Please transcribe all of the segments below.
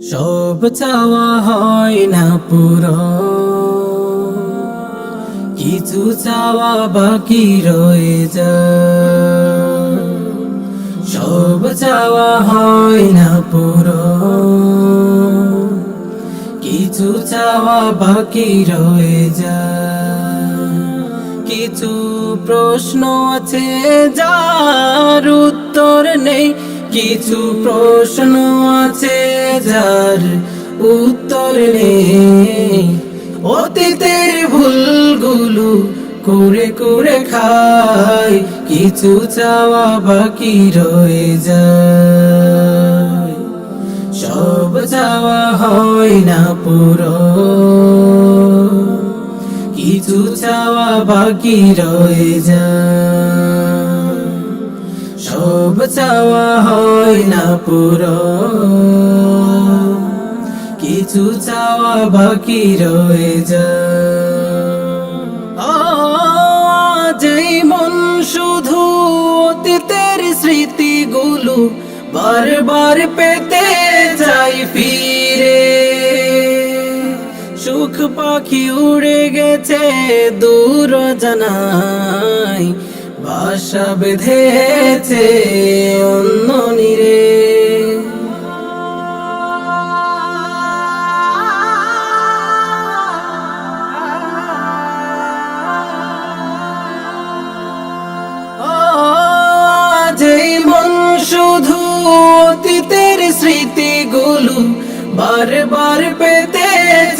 সব চাওয়া হয় না পুরো। কিছু চাওয়া বাকি রয়ে যায়। সব চাওয়া হয় না পুরো। কিছু চাওয়া বাকি রয়ে যায়। কিছু প্রশ্ন আছে যার উত্তর নেই। কিছু প্রশ্ন আছে যার উত্তর নেই। অতীতের ভুলগুলো করে করে খাই, কিছু চাওয়া বাকি রয়ে যায়। সব চাওয়া হয় না পুরো কিছু চাওয়া বাকি রয়ে যায়। সব চাওয়া হয় না পুরো। কিছু চাওয়া বাকি রয়ে যেই মন শুধু অতীতের স্মৃতিগুলো বারবার পেতে যাই ফিরে। সুখ পাখি উড়ে গেছে দূর জানাই বাসা বেঁধেছে অন্য যেই মন শুধু অতীতের স্মৃতিগুলো বারবার পেতে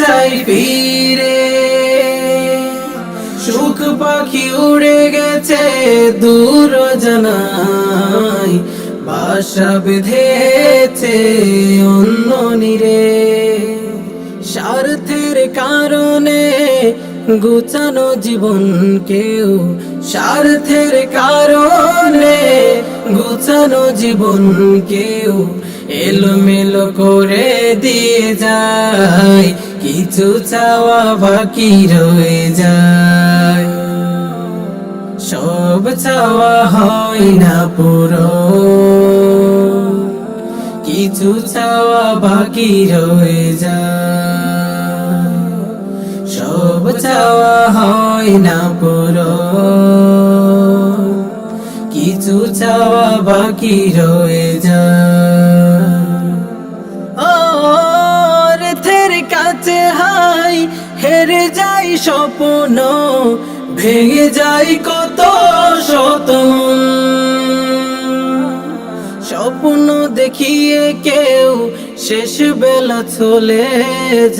চাই ফিরে। সুখ পাখি উড়ে গেছে দূর জানাই বাসা বেঁধেছে অন্য নিরে। স্বার্থের কারণে গুছানো জীবন কেউ, স্বার্থের কারণে গুছানো জীবন কেউ এলোমেলো করে দিয়ে যায়। কিছু চাওয়া বাকি রয়ে যায়। সব চাওয়া হয় না পুরো। কিছু চাওয়া বাকি রয়ে যায়। সব চাওয়া হয় না পুরো। কিছু চাওয়া বাকি রয়ে যায়। কাছে হাই হেরে যাই স্বপ্ন, ভেঙে যাই কত দেখিয়ে কেউ শেষ বেলা চলে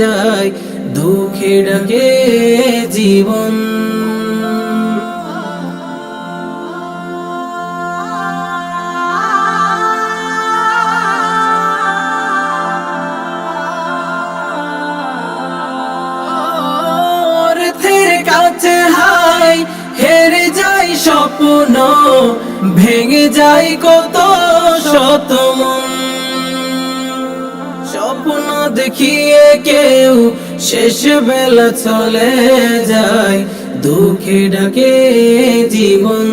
যায় দুঃখে ডাকে জীবন। যাই স্বপ্ন, ভেঙে যাই কত শত স্বপ্ন দেখিয়ে কেউ শেষ বেলা চলে যায়, দুঃখে ডাকে জীবন।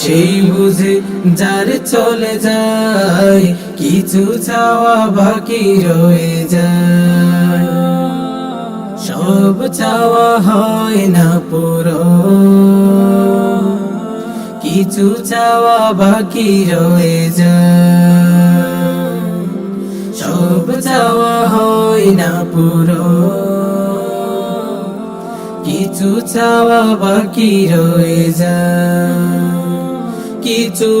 সেই বুঝে যার চলে যায়, কিছু চাওয়া বাকি রয়ে যায়। সব চাওয়া হয় না পুরো, কিছু চাওয়া বাকি রয়ে যায়। সব চাওয়া হয় না পুরো, কিছু চাওয়া বাকি রয়ে যায়। কিছু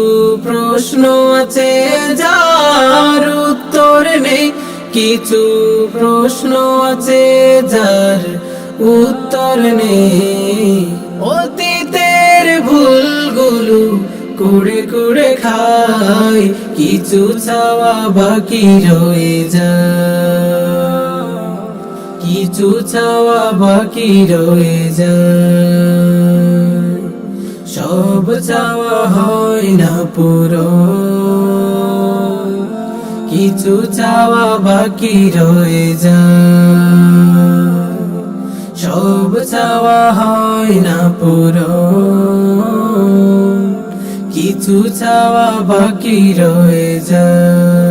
প্রশ্ন আছে যার উত্তর নেই। কিছু প্রশ্ন আছে যার উত্তর নেই। অতীতের ভুলগুলো কুড়ে কুড়ে খাই। কিছু ছাওয়া বাকি রয়ে যায়। কিছু ছাওয়া বাকি রয়ে যায়। সব চাওয়া হয় না পুরো। কিছু চাওয়া বাকি রয়ে যায়। সব চাওয়া হয় না পুরো। কিছু চাওয়া বাকি রয়ে যায়।